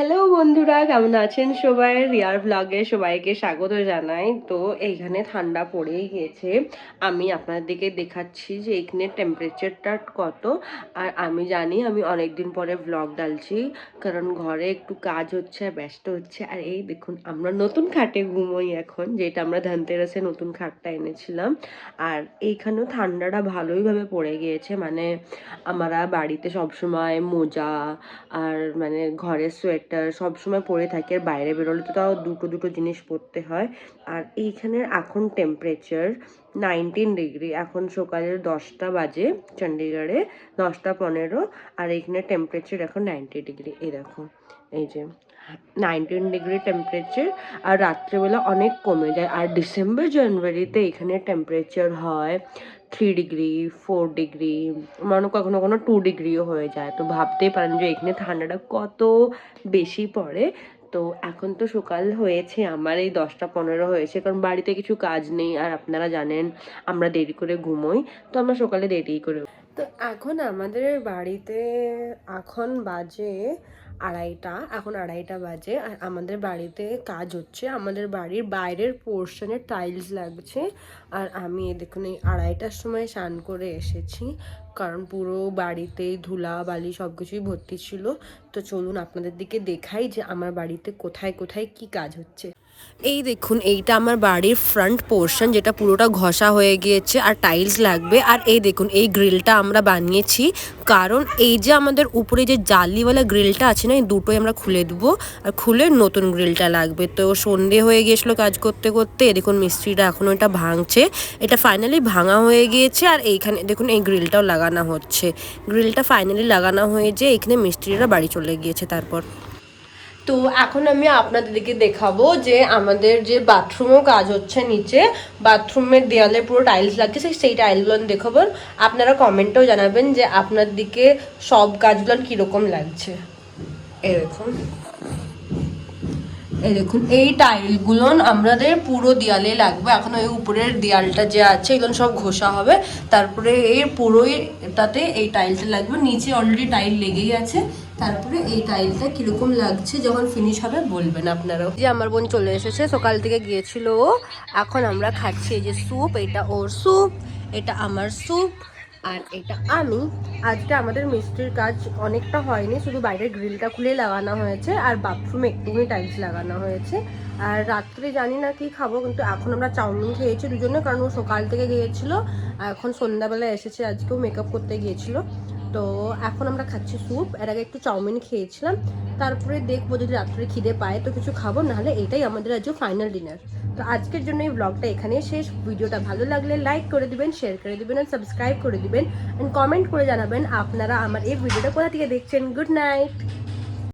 Hello বন্ধুরা, কেমন আছেন সবাই? রিয়ার ব্লগে সবাইকে স্বাগত জানাই। তো এইখানে ঠান্ডা পড়েই গিয়েছে আমি আপনাদেরকে দেখাচ্ছি যে এখানে টেম্পারেচারটা কত। আর আমি জানি আমি অনেক দিন পরে ব্লগ ডালছি, কারণ ঘরে একটু কাজ হচ্ছে, ব্যস্ত হচ্ছে। আর এই দেখুন, আমরা নতুন খাটে ঘুমোই এখন, যেটা আমরা ধনতেরাসে নতুন খাটটা এনেছিলাম। আর এইখানেও ঠান্ডাটা ভালোইভাবে পড়ে গিয়েছে। মানে আমরা বাড়িতে সবসময় মোজা, আর মানে ঘরের সোয়েটার সবসময় পরে থাকি, আর বাইরে বেরোলে তো তাও দুটো দুটো জিনিস পরতে হয়। আর এইখানের এখন টেম্পারেচার নাইনটিন ডিগ্রি এখন সকালের দশটা বাজে চণ্ডীগড়ে দশটা পনেরো, আর এইখানে টেম্পারেচার এখন নাইনটি ডিগ্রি এই দেখো, এই যে নাইনটিন ডিগ্রি টেম্পারেচার আর রাত্রেবেলা অনেক কমে যায়। আর ডিসেম্বর জানুয়ারিতে এখানে টেম্পারেচার হয় থ্রি ডিগ্রি ফোর ডিগ্রি মানে কখনো কখনো টু ডিগ্রিও হয়ে যায়। তো ভাবতেই পারেন যে এখানে ঠান্ডাটা কত বেশি পড়ে। তো এখন তো সকাল হয়েছে, আমার এই দশটা পনেরো হয়েছে, কারণ বাড়িতে কিছু কাজ নেই, আর আপনারা জানেন আমরা দেরি করে ঘুমোই, তো আমরা সকালে দেরি করে তো এখন আমাদের বাড়িতে এখন বাজে আড়াইটা, এখন আড়াইটা বাজে। আর আমাদের বাড়িতে কাজ হচ্ছে, আমাদের বাড়ির বাইরের পোর্শনে টাইলস লাগছে। আর আমি দেখুন, এই আড়াইটার সময় স্নান করে এসেছি, কারণ পুরো বাড়িতে ধুলা, বালি সব কিছুই ভর্তি ছিল। তো চলুন আপনাদের দিকে দেখাই যে আমার বাড়িতে কোথায় কোথায় কি কাজ হচ্ছে। এই দেখুন, এইটা আমার বাড়ির ফ্রন্ট পোর্শন যেটা পুরোটা ঘষা হয়ে গিয়েছে, আর টাইলস লাগবে। আর এই দেখুন, এই গ্রিলটা আমরা বানিয়েছি। কারণ এই যে আমাদের উপরে যে জালিওয়ালা গ্রিলটা আছে না, এই দুটোই আমরা খুলে দেবো। আর খুলে নতুন গ্রিলটা লাগবে। তো সন্ধে হয়ে গিয়েছিল কাজ করতে করতে দেখুন মিস্ত্রিটা এখনও এটা ভাঙছে। এটা ফাইনালি ভাঙা হয়ে গিয়েছে, আর এইখানে দেখুন এই গ্রিলটাও লাগানো হচ্ছে। গ্রিলটা ফাইনালি লাগানো হয়ে যে এখানে মিস্ত্রিরা বাড়ি চলে গিয়েছে তারপর। তো এখন আমি আপনাদেরকে দেখাবো যে আমাদের যে বাথরুমও কাজ হচ্ছে নিচে বাথরুমের দেয়ালে পুরো টাইলস লাগছে, সেই আমি দেখাবো। আপনারা কমেন্টেও জানাবেন যে আপনার দিকে সব কাজগুলো কীরকম লাগছে। দেখুন। এই দেখুন, এই টাইলগুলো আমাদের পুরো দেয়ালে লাগবে। এখন ওই উপরের দেয়ালটা যে আছে এগুলো সব ঘষা হবে। তারপরে এর পুরোই এটাতে এই টাইলটা লাগবে। নিচে অলরেডি টাইল লেগেই আছে। তারপরে এই টাইলটা কীরকম লাগছে যখন ফিনিশ হবে বলবেন আপনারাও। যে আমার বোন চলে এসেছে, সকাল থেকে গিয়েছিল ও। এখন আমরা খাচ্ছি এই যে স্যুপ এটা ওর স্যুপ এটা আমার স্যুপ আর এটা আমি, আজকে আমাদের মিস্ত্রির কাজ অনেকটা হয়নি, শুধু বাইরের গ্রিলটা খুলে লাগানো হয়েছে আর বাথরুমে একটুখানি টাইলস লাগানো হয়েছে। আর রাত্রে জানি না কি খাব, কিন্তু এখন আমরা চাউমিন খেয়েছি দুজনে, কারণ ও সকাল থেকে গিয়েছিল এখন সন্ধ্যাবেলা এসেছে, আজকেও মেকআপ করতে গিয়েছিল। তো এখন আমরা খাচ্ছি স্যুপ এর আগে একটু চাউমিন খেয়েছিলাম, তারপরে দেখব যদি রাত্রে খিদে পায় তো কিছু খাব, নাহলে এটাই আমাদের আজকে ফাইনাল ডিনার তো আজকের জন্য এই ব্লগটা এখানে শেষ। ভিডিওটা ভালো লাগলে লাইক করে দিবেন শেয়ার করে দিবেন আর সাবস্ক্রাইব করে দিবেন অ্যান্ড কমেন্ট করে জানাবেন আপনারা আমার এই ভিডিওটা কোথা থেকে দেখছেন। Good night